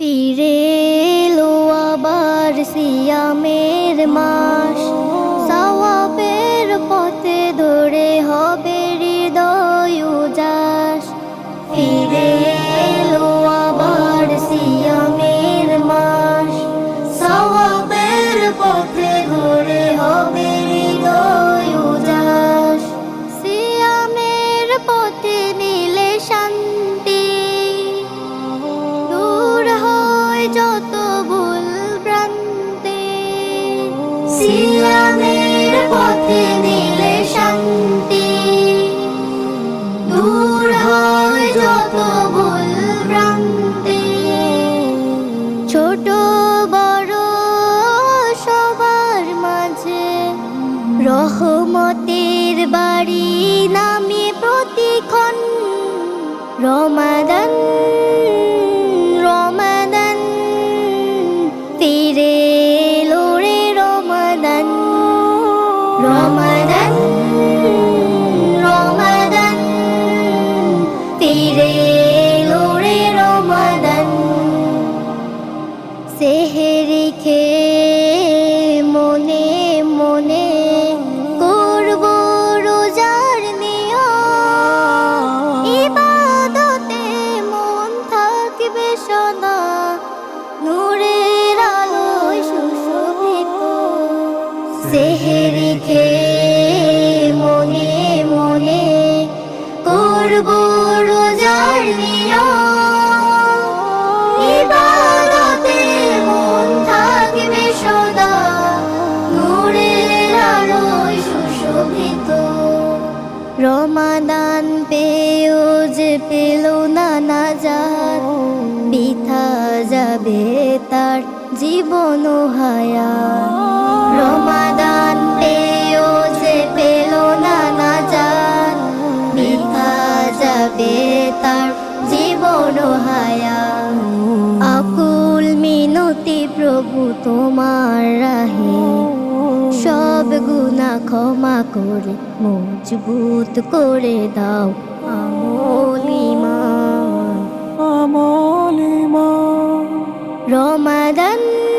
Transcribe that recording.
ফিরে এলো আবার সিয়ামের মাস। সওয়াবের পথে ধরে হবে হৃদয় উজাস। ফিরে রমাদান রমাদান ফিরে এলো রে রমাদান। রমাদান রমাদান ফিরে এলো রে রমাদান। সেহেরি সেহেরি খেয়ে মনে মনে করব রোজার মন থাকবে সদা নূরের আলোয় সুশোভিত। রমাদান যে পেল না নাজাত। বিথা যাবে তার জীবন হায়া রমাদান পেয়েও যে পেল না নাজাত। বিথা যাবে তার জীবন হায়া আকুল মিনতি প্রভু তোমার রাহে। সব গুণা ক্ষমা করে, মজবুত করে দাও। أذن